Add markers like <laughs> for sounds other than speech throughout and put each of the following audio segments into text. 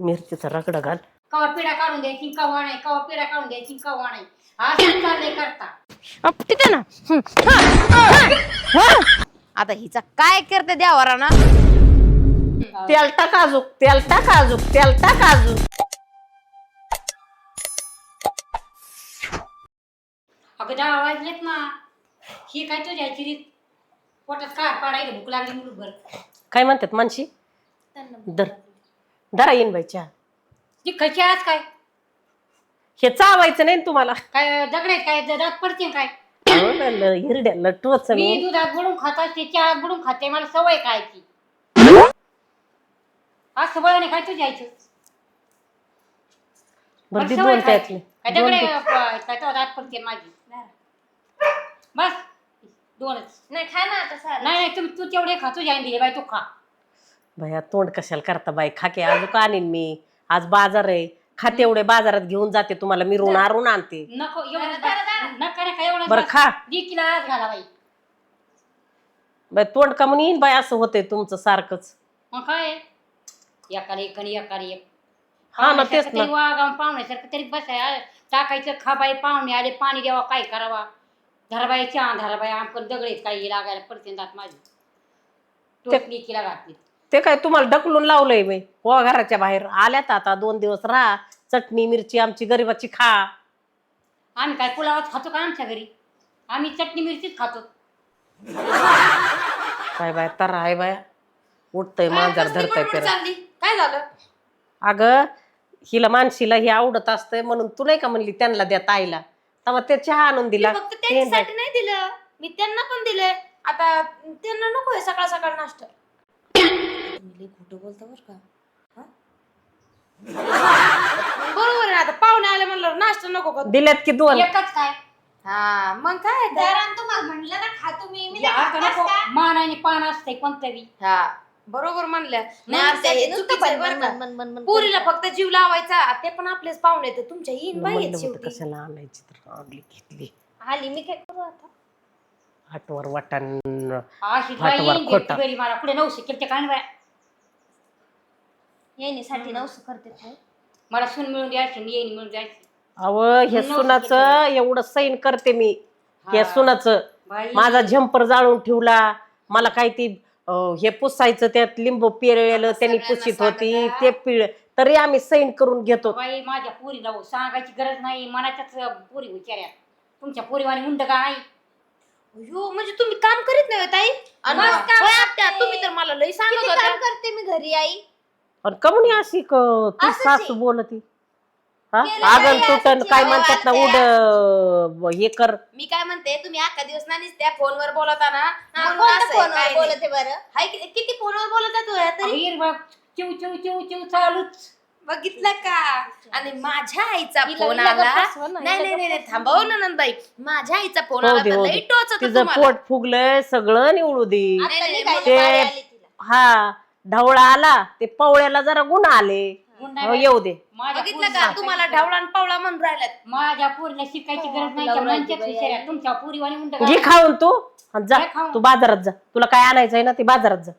मिरचीचा रगडा घाल. कवा पिढा काढून द्यायची कवा नाही कवा पिढा काढून द्यायची कवा नाही. असं चाललंय करता. अप, तिथे ना. हं, हा, हा, हा. आता हिचा काय करते द्यावरा ना तेल टाक अजूक तेल टाक अजूक तेल टाक अजूक अगं दहा वाजलेत ना. ही काय तुझ्या रीत? पोटात काय पाडायला भूक लागली मुलं भर काय म्हणतात मानशी? दर दरा येईन बाई चहा ती कशी आज काय? हे चावायचं नाही ना तुम्हाला. काय दगडात काय? दात पडते काय? अहो, ल- ल- हिरड्याला टोच मी दुधात बुडून खात असते चहात बुडून खाते मला सवय खायची. आज सवय नाही काय बरं ती मला दोन सवय खायची. त्यातले काय दोन दगडे दे. काय तो दात पडते माझी. बस. दोनच. नाही खा ना आता सारं. नाही नाही तुम्ही तू तेवढे खा तुझ्या आईने दिले बाई तू खा. भया तोंड कशाला करता बाई? खाके अजून आणीन मी. आज बाजार आहे. खाते एवढे बाजारात घेऊन जाते तुम्हाला. मिरून आरून आणते. नको जरा, एवढं जरा, जरा. नका नका एवढं बरं खा. दिकीला आज घाला बाई. बाई तोंड का म्हणून येईन बाई असं होतंय तुमचं सारखंच. मग काय? एकाला एक आणि एकाला एक. हा ना तेच पाहुण्यासारखं ना. पाहुण्यासारखं तरी बसाय टाकायचं खा बाई पाहुणे आले पाणी द्यावा काय करावा? धराबाई चहा धराबाई आमकन दगडीत काही लागायला पडते दात माझी. टोपली किला घातली. ते काय तुम्हाला ढकलून लावलंय मी हो घराच्या बाहेर. आल्यात आता दोन दिवस राहा. चटणी मिरची आमची गरीबाची खा. आम्ही काय पुलावाच खातो का आमच्या घरी? आम्ही चटणी मिरचीच खातो. काय बाय तर आहे बाया. उठतय मांजर कसली धरतय बडबड पेरा. चालली? काय झालं? अगं हिला मानशीला हे आवडत असतंय म्हणून तू नाही का म्हणली त्यांना द्या ताईला तेव्हा ते चहा आणून दिला. मी फक्त त्यांच्यासाठी नाही. दिलं. मी त्यांना पण दिले आता त्यांना नको आहे सकाळ सकाळ नाश्ता. लई खोटं बोलता बरं का? हा? <laughs> बरोबर आहे ना आता पाहुणे आले म्हणलं नाश्ता नको का दिल्यात की दोन? एकच काय? हा मग काय तर? तुम्हाला म्हणलं ना खा तुम्ही. मी या आता नको. मानाने पान असते कोणतरी. हा. बरोबर म्हणल्या. नाही नाही, हे चुकीचं आहे बरं का. बन- पुरीला फक्त जीव लावायचा ते पण आपलेच पाहुणे तर तुमच्या येईन बाई आहेत म्हणलं होतं शेवटी. कशाला आणायची तर आणली घेतली. आली मी काय करू आता? आठवर वाटण अशी बाई फाटवर खोटा. मला. पुढे नऊशे केलते काय बाय? येण्यासाठी नवसं करते मला सून मिळून द्यायची आणि येईन मिळून द्यायची. अव हे नऊ सुनाचं एवढं सैन करते मी. या हा. सुनाचं. बाई. माझा झंपर जाळून ठेवला. मला काय ती अं, हे पुसायचं त्यात लिंबू पिरलेलं त्यांनी पुसीत होती. ते पिळ तरी आम्ही सैन करून घेतो. बाई माझ्या पोरीला हो, सांगायची गरज नाही. मनाच्याच पोरी विचार्या तुमच्या पोरीवाणी मुंड का नाही अयो म्हणजे तुम्ही काम करीत नाही होय, ताई? आणि काम होय, करते. तुम्ही तर मला लई सांगत किती काम करते मी घरी आई? आणि कमणी अशी क- ती असंच सासू आहे. बोलती. हा? केलं आगन नाही तुटन असंच काय. म्हणतात ना उड अं, हे कर. मी काय म्हणते तुम्ही अख्खा दिवस नानीच त्या फोनवर बोलता ना. हा, म्हणून कोणत्या असं आहे, फोनवर काय नाही. बोलते बरं? हाय की- किती फोनवर बोलता तू? तरी चिव चिव चिव चिव चालूच. बघितलं का? आणि माझ्या आईचा हिला- फोन हिला आला. गप्प बसवा ना, नाही हिला नाही नाही गप्प थांबव ना. नंदाई. माझ्या आईचा फोन हो आला दे, तर हो लई दे. टोचत तिचं तुम्हाला. पोट फुगलंय सगळं निवडू दे. आता नाही, निघायला ते- बारी आली तिला. हा. ढवळा आला ते पवळ्याला जरा गुण आले. हो, बाई. येऊ दे. माझ्या बघितलं पोरीला का तुम्हाला ढवळा आणि पवळा म्हणून राहिल्यात. माझ्या पोरीला शिकायची गरज नाही त्या आहे. तुमच्या पोरीवाणी मुंड घे खाऊन तू. आणि जा. घे खाऊन. तू बाजारात जा. तुला काय आणायचंय ना ते बाजारात जा.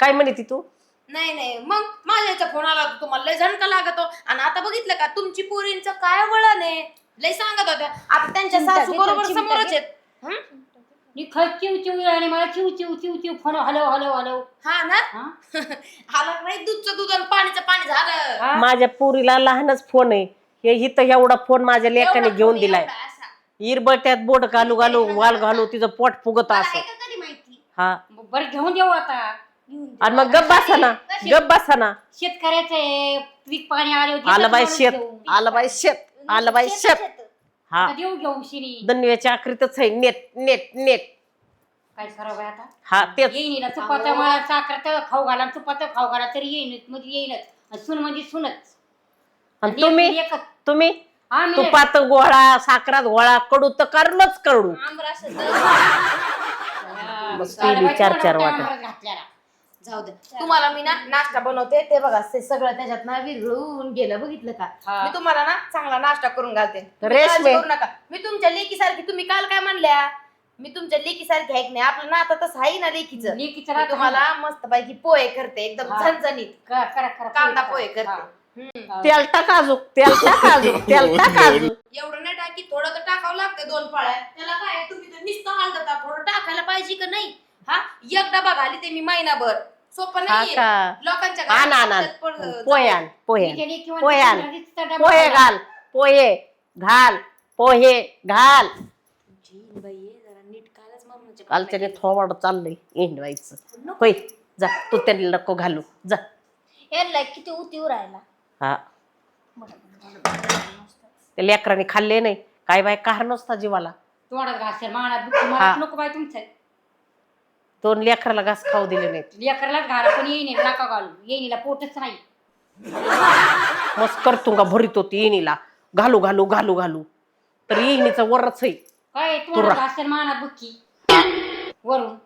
काय म्हणे ती तू? नाही नाही. मग माझ्या फोन आला होता तुम्हाला लय झणका लागतो. आणि आता बघितलं का तुमची पोरींचं काय वळण आहे? लय सांगत होत्या. आता त्यांच्या सासू बरोबर समोरच. आहेत. हं? निखळ चिव चिव आणि मला चिव चिव चिव चिव फोन हलव हलव हलव. हा ना? हा? <laughs> आला नाही दूधचं दूध आणि पाणीचं पाणी झालं. हा? माझ्या पुरीला लहानच फोन आहे. हे इथं एवढा फोन माझ्या लेकाने एवढा घेऊन दिलाय. एवढा असा. त्यात बोट घालू घालू वाल घालू तिचं पोट फुगत मला असं. आहे का कधी माहिती? हा. बरं घेऊन देऊ आता. घेऊन दे. आणि मग गप बसा ना गप बसा ना. शेतकऱ्याचं आहे, पीक पाणी आले होते आलं बाई शेत. आलं बाई शेत आलं बाई शेत-. हा. देऊ घेऊ शिनी दनव्याच्या आखरीतच आहे नेट नेट नेट. काय खराब आहे आता? हा तेच. येईन ना तुपाचं मला साखर खाऊ घाला तुपाचं खाऊ घाला तरी येईन म्हणजे येईनच. आणि सुन म्हणजे सुनच. आणि तुम्ही? एकच तुम्ही? आम्ही तुपात गोळा साखरात गोळा कडू तर करलच कडू. आमरस हा, मस्त साडेबाई चार- चार तोंडावर वाट्या. आमरस घातलेला. जाऊ दे. तुम्हाला मी ना नाश्ता बनवते ते बघा ते सगळं त्याच्यात ना विरळून गेलं बघितलं का. मी तुम्हाला ना चांगला नाश्ता करून घालते. रेशमे. काळजी करू नका. मी तुमच्या लेकी सारखी तुम्ही काल काय म्हणल्या? मी तुमच्या लेकीसारखी ऐक नाही? आपलं नातं तसं आहे ना लेकीचं. लेकीचं मी राहतं तुम्हाला मस्त पैकी पोहे करते एकदम हा. झणझणीत. करा करा करा कांदा. पोहे करते. हा. हम्म. तेल टाक अजून तेल टाक अजून तेल टाक अजून <laughs> एवढं नाही टाकी थोडं तर टाकावं लागतं दोन पाळ्या. त्याला काय तुम्ही तर नुसतं हलता थोडं टाकायला पाहिजे का नाही? हा? एक डबा घाली ते मी महिनाभर. सोपं हा नाहीये. का? लोकांच्या आण आण पण- पोहे आण पोहे आण. पोहे आण. तिचा डबा पोहे घाला. घाल. पोहे घाल. पोहे घाल. जी, बाई, जरा नीट कालच मारण्याचे कालच्याने थोबाड चाललंय इंडवायचं होय जा तू त्यांनी नको घालू. जा. यायला किती उतीवर राहिला हा. ते लेकरांनी खाल्ले नाही. काय बाय कार नसता जीवाला. तोंडात घासेल माना बुक्की मला हा. नको बाय तुमचं. दोन लेकराला घास खाऊ दिले नाहीत. लेकरलाच घाला पण येईन नका घालू. येईनीला पोटच नाही. मस्त करतुंगा भरीत होती येणीला घालू घालू घालू घालू. तर येणीचं वरच आहे. काय तुरा. तोंडात घासेल माना बुक्की. वरून.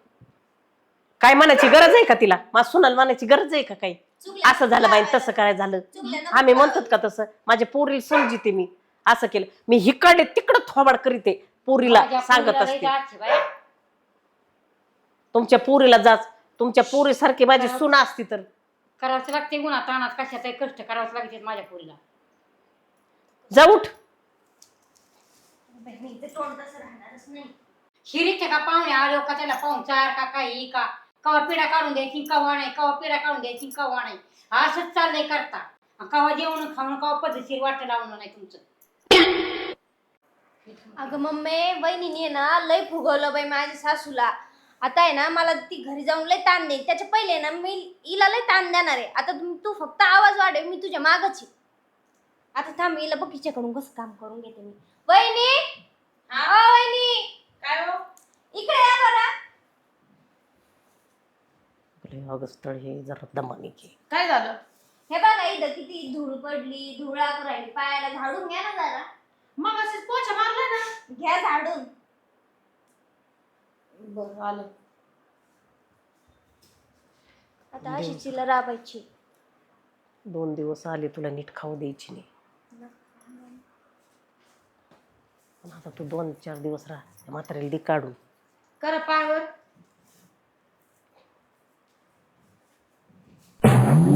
काय म्हणायची गरज आहे का तिला? मा सुनाल म्हणायची गरज आहे का काही? असं झालं बाई तसं काय झालं? ना. आम्ही म्हणतात का तसं? माझ्या पोरीला समजिते मी. असं केलं. मी हिकडे तिकडं थोबाड करीते. पोरीला माझ्या सांगत पोरीला लय असते. जाच आहे बाई. तुमच्या पोरीला जाच तुमच्या पोरीसारखी माझी सुना असती तर. करावंच लागते गुन्हा ताणात कशाचा कष्ट करावंच लागते माझ्या पोरीला. जा उठ. तोंड तसं राहणारच नाही. शिरीचे का पाहुणे आले का त्याला पाहून चार का काही का? कवा पिढा काढून द्यायची कवा नाही कवा पिढा काढून द्यायची कवा नाही. असंच चाललंय करता. कवा जेवण खाऊन कवा पद्धतशीर वाटत लावणं नाही तुमचं. अगं मम्मी वहिनीने ना लय फुगवलं बाई माझ्या सासूला. आता आहे ना मला ती घरी जाऊन लय ताण देईल. त्याच्या पहिले ना मी हिला लय ताण देणार आहे. आता तू तू फक्त आवाज वाढव मी तुझ्या मागची आता थांब हिला बघ कसं काम करून घेते मी. वहिनी हा? ओ वहिनी काय हो इकडे या बरं ऑगस्ट हे जरा दमानी घे काय झालं? हे बघा इथं किती धूळ पडली धुळा राहिली पायाला झाडून घ्या ना जरा. मग असेच पोछा मारला ना? घ्या झाडून. बरं आलं. आता अशी चिला राबायची. दोन दिवस आले तुला नीट खाऊ द्यायची नाही. पण आता तू दोन चार दिवस राहा म्हाताऱ्याला दे काढून. करा पायवर.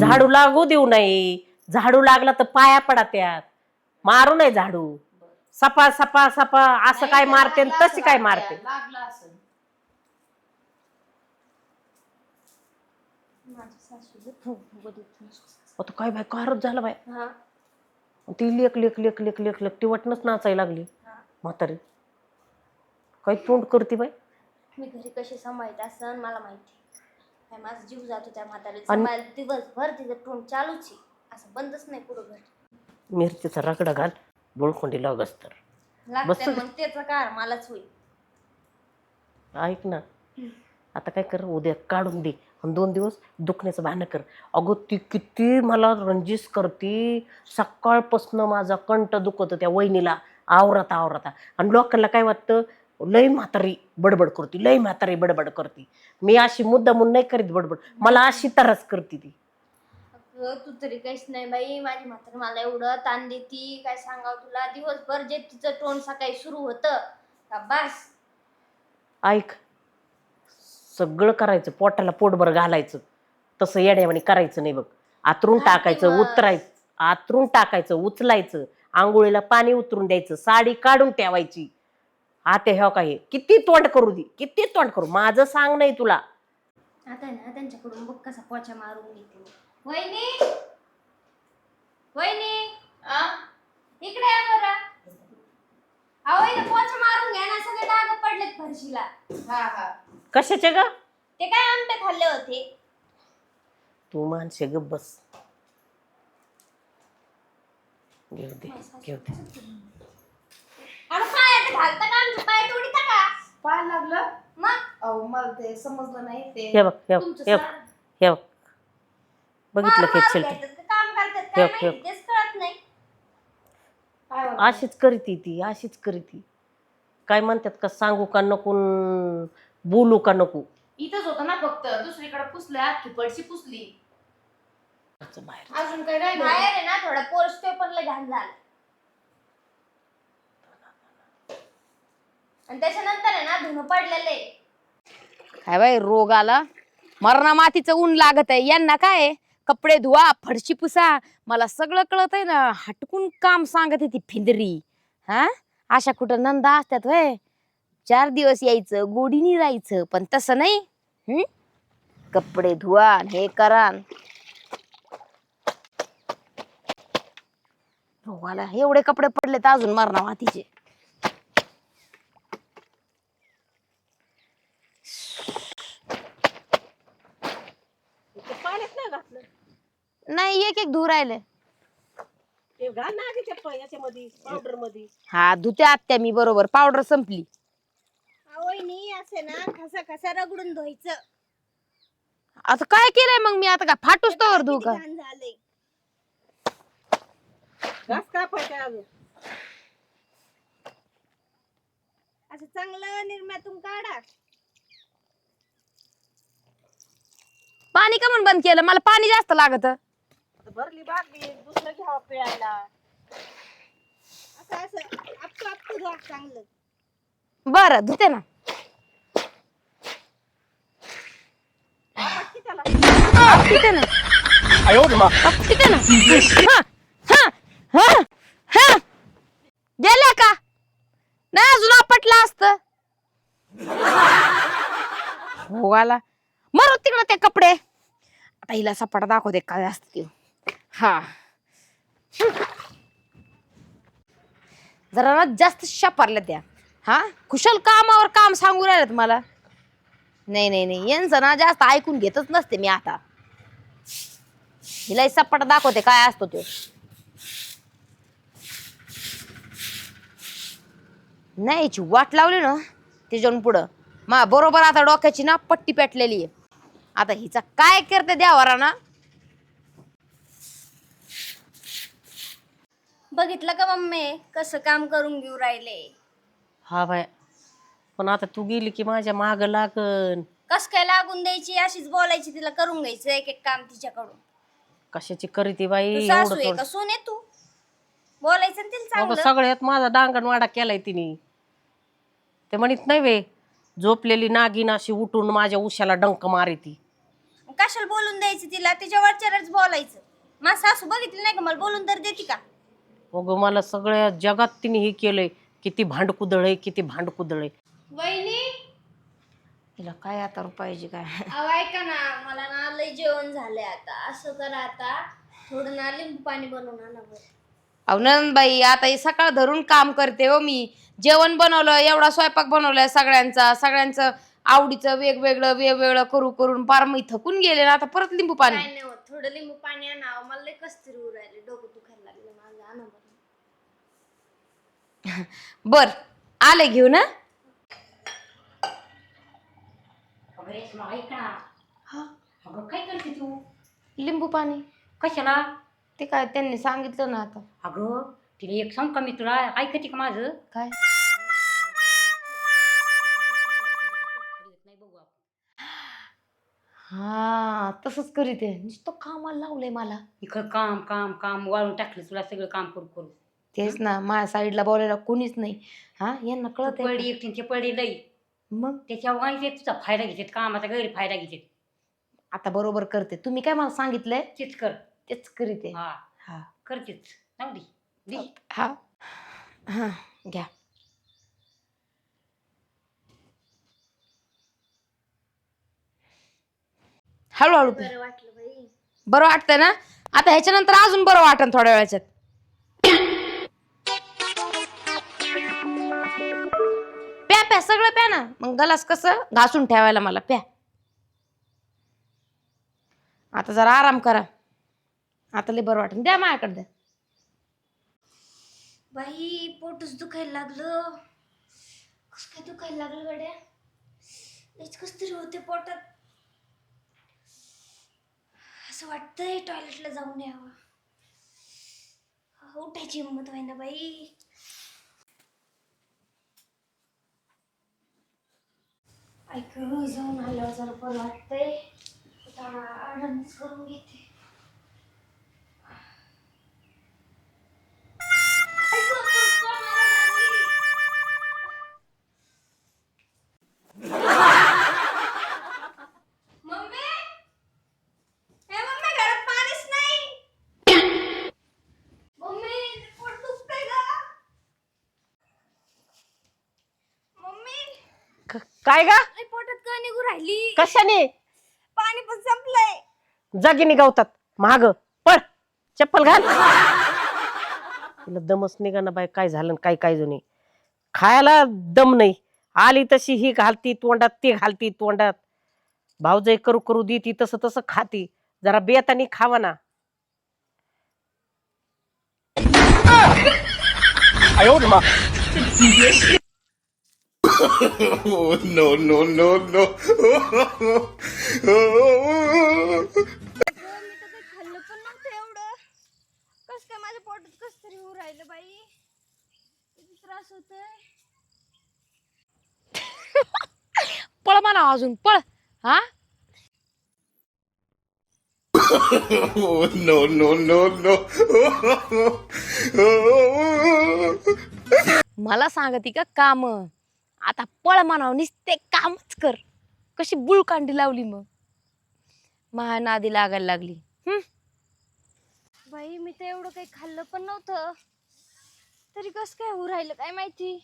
झाडू लागू देऊ नये. झाडू लागला तर पाया पडा त्यात. मारू नये झाडू. सपा सपा सपा असं काय मारते आणि तशी काय मारते? लागला असं. आता काय बाय कारच झालं बाय हा. ती लेक लेक लेक लेक लेक लेक ती वाटणच नाचायला लागली. हा. म्हातारी. काय तोंड करते बाय मी घरी कशी सांभाळते असं मला माहिती. काय माझा जीव जातो त्या आणि- सांभाळायला दिवसभर तिचं तोंड चालूच आहे. असं बंदच नाही पुढं घर. मिरचीचा रगडा घाल बोळखोंडी लागस तर. लागते बसू दे. मग त्याचं कार मलाच होईल. ऐक ना आता काय कर उद्या काढून दे. आणि दोन दिवस दुखण्याचं बहाणं कर. अगं ती किती मला रंजिस करते. सकाळपासनं माझा कंठ दुखत त्या वहिनीला. आवरता आवरता. आणि लोकांना काय वाटतं? लय म्हातारी बडबड करते लय म्हातारी बडबड करते. मी अशी मुद्दा म्हणून नाही करीत बडबड मला अशी तरच करते ती. अगं तू तरी काहीच नाही बाई माझी म्हातारी मला एवढं ताण देती काय सांगावं तुला? दिवसभर जे तिचं तोंड सकाळी सुरू होतं का बस? ऐक सगळं करायचं पोटाला पोटभर घालायचं तसं येण्यावानी करायचं नाही बघ. आतरून टाकायचं. उतरायचं आतरून टाकायचं उचलायचं आंघोळीला पाणी उतरून द्यायचं साडी काढून ठेवायची. आता ह्या काय किती तोंड करू दे किती तोंड करू माझं सांग नाही तुला. आता ना त्यांच्याकडून बघ कसा पोचा मारून घेते. वहिनी! वहिनी! इकडे या बरं. अहो इथं पोचा मारून घ्या ना सगळे डाग पडलेत फरशीला. हा हा. कशाचे ग? ते काय आंबे खाल्ले होते? तू माणसे ग बस. घेऊ दे घेऊ दे. अगं पायात घालता का पाय तोडीता का? पाय लागलं? मग? अहो मला ते समजलं नाही ते. हे बघ हे बघ तुमचं हे बघ सारं- हे बघ. बघितलं मार- मार खेचल घ्यायचं का? काम करतात काय ठेव, ठेव. माहिती? तेच कळत नाही. पायावर अशीच करीती ती अशीच करीती. काय म्हणतात का सांगू का नको न बोलू का नको? इथंच होतं ना फक्त. दुसरीकडे पुसलं अख्खी पडशी पुसली. असं बाहेर अजून काही राहिलं? बाहेर आहे ना थोडा पोस्ट पेपरला घाण झाला आणि त्याच्यानंतर आहे ना धुणं पडलेले काय बाई रोग आला. मरणा मातीचं ऊन लागत आहे. यांना काय आहे? कपडे धुवा फडशी पुसा. मला सगळं कळत आहे ना. हटकून काम सांगत आहे ती फिंदरी. हा? अशा कुठं नंदा असतात वय चार दिवस यायचं गोडीनी राहायचं पण तसं नाही. हम्म? कपडे धुवा आणि हे करा. रोगाला एवढे कपडे पडले तर अजून मरणा मातीचे ते पाण्यात नाही घातलं? नाही एक एक धुऊ राहिले. ते घाल ना आधी त्या प- याच्यामध्ये पावडरमध्ये. हा धुते आत्या मी बरोबर. पावडर संपली. असे ना खसा खसा रगडून धुवायचं. आता काय केलंय मग मी? आता काय फाटूच तर धुऊ का? घाण झालंय. घास कापायचा अजून. असं चांगलं निर्म्यातून काढा. पाणी का म्हणून बंद केलं? मला पाणी जास्त लागत. भरली बाटली दुसरं घ्यावं असं असं धुवा चांगलं. बरं धुते ना. आपटकी त्याला. धुते ना. हा, हा, हा, हा. गेल्या का? नाही अजून आपटलं असत. हो आला. मरू तिकडं ते कपडे. आता हिला सपाटा दाखवते काय असत ते हा. जरा ना जास्त शापारल्या त्या. हा? कुशल कामावर काम सांगू राहिलेत मला. नाही नाही नाही. यांचं ना जास्त ऐकून घेतच नसते मी आता. हिला सपाटा दाखवते काय असतो तो. नाही याची वाट लावली ना त्याच्यावरून पुढं. मा बरोबर आता डोक्याची ना पट्टी पेटलेली आहे. आता हिचा काय करते द्यावारा ना बघितलं का मम्मी? कसं काम करून घेऊ राहिले. हा बाय. पण आता तू गेली की माझ्या माग लागन. कस काय लागून द्यायची? अशीच बोलायची तिला करून घ्यायचं एक एक काम तिच्याकडून. कशाची करीती बाई? तू सासू एवढं आहे थोडं का? सून आहे तू. बोलायचं ना तिला अगं चांगलं. सगळ्यात माझा डांगणवाडा केलाय तिने. ते म्हणत नाही वे झोपलेली नागिन अशी उठून माझ्या उशाला डंक मारी ती. कशाला बोलून द्यायची तिला? तिच्या वरच्यावरच बोलायचं. माझ सासू बघितली नाही का? मला बोलून तर देते का? अगं मला सगळ्या जगात तिने हे केलंय. किती भांडकुदळ आहे किती भांडकुदळ आहे. वहिनी? हिला काय आता पाहिजे काय? अहो ऐका ना. मला ना लय जेवण झालंय आता. असं करा आता. थोडं ना लिंबू पाणी बनवून आणा बरं. अहो नंदबाई आता हे सकाळ धरून काम करते हो मी. जेवण बनवलं एवढा स्वयंपाक बनवलाय सगळ्यांचा. सगळ्यांचं आवडीचं वेगवेगळं वेगवेगळं करू करून पार मी थकून गेले ना आता परत लिंबू पाणी. काय नाही होत थोडं लिंबू पाणी आणा मला लय कसतरी राहिले डोकं दुखायला लागलं माझं आणा बरं. <laughs> बर आले घेऊ ना अगं रेश्मा ऐक ना. अगं काय करते तू? लिंबू पाणी. कशाला? ते काय त्यांनी सांगितलं ना आता. अगं तिला एक सांग का मी तुला? ऐकते का माझं? काय? हा तसंच करीत आहे. नुसतं कामाला लावलंय मला. इकडं काम काम काम वाळून टाकलं तुला सगळं काम करू करू तेच ना माझ्या साईडला बोलायला कोणीच नाही. हा यांना कळत आहे पडी एकटीचे पडी लई? मग? त्याच्यावर ते तुझा फायदा घेतात कामाचा गैरफायदा घेतात. आता बरोबर करते. तुम्ही काय मला सांगितलंय? तेच कर. तेच करीत आहे. हा. हा. करतेच. जाऊ दे. दे. हा. हा घ्या. हळूहळू. बरं वाटलं बाई. बरं वाटतंय ना? आता ह्याच्यानंतर अजून बरं वाटन थोड्या वेळाच्यात. प्या प्या सगळं प्या ना. मग गलास कसं? घासून ठेवायला मला प्या. आता जरा आराम करा. आता लय बरं वाटन. द्या माझ्याकडे द्या. बाई पोटच दुखायला लागलं. कस काय दुखायला लागलं गड्या? लयच कस तरी होते पोटात. असं वाटतंय टॉयलेटला जाऊन यावं. उठायची हिंमत ना बाई. ऐक जाऊन आल्यावर जरा बरं वाटतंय. आता आरामच करून घेते ऐक, कोण आलं घरी? क- काय गा? लय पोटात का निघू राहिली? कशाने? पाणी पण संपलंय. जागी निघावतात महाग पळ. चप्पल घाल. तिला दमच निघा ना बाय काय झालं न काय काय जुनी. खायला दम नाही. आली तशी ही घालती तोंडात ती घालती तोंडात. भाऊजाई करू करू दी ती तसं तसं खाती. जरा बेतानी खावा ना. <laughs> no, no, no, no. मी तर काही खाल्लं पण नव्हतं एवढं कस काय माझ्या पोटात कस तरी होऊ राहिलं बाई किती त्रास होतोय पळ म्हणा अजून पळ हा <laughs> Oh, no, no, no, no. मला सांगते का काम आता पळ म्हणावं निसते कामच कर. कशी बुळकांडी लावली मग. महानादी लागायला लागली. हम्म बाई मी तर एवढं काही खाल्लं पण नव्हतं. तरी कसं काय होऊ राहिलं काय माहिती?